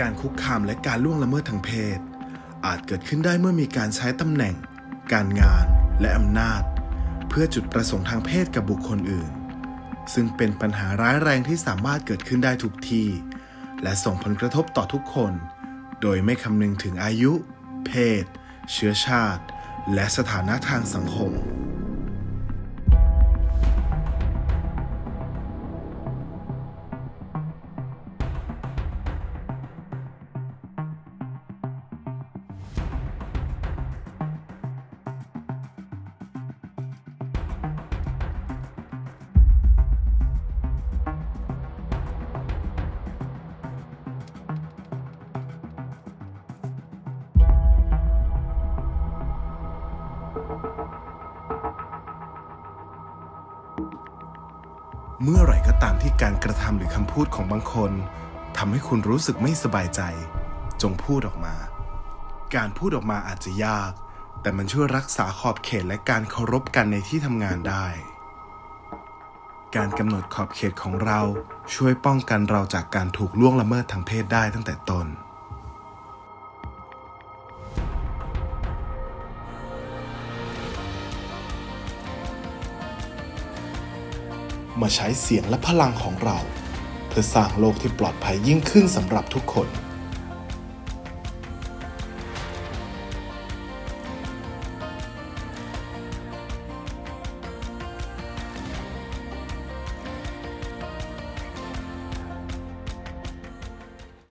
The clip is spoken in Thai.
การคุกคามและการล่วงละเมิดทางเพศ อาจเกิดขึ้นได้เมื่อมีการใช้ตำแหน่ง การงานและอำนาจ เพื่อจุดประสงค์ทางเพศกับบุคคลอื่น ซึ่งเป็นปัญหาร้ายแรงที่สามารถเกิดขึ้นได้ทุกที่ และส่งผลกระทบต่อทุกคน โดยไม่คำนึงถึงอายุ เพศ เชื้อชาติ และสถานะทางสังคม เมื่อไหร่ก็ตามที่การกระทำหรือคำพูดของบางคนทำให้คุณรู้สึกไม่สบายใจ จงพูดออกมา การพูดออกมาอาจจะยาก แต่มันช่วยรักษาขอบเขตและการเคารพกันในที่ทำงานได้ การกำหนดขอบเขตของเราช่วยป้องกันเราจากการถูกล่วงละเมิดทางเพศได้ตั้งแต่ต้น มาใช้เสียงและพลังของเรา เพื่อสร้างโลกที่ปลอดภัยยิ่งขึ้นสำหรับทุกคน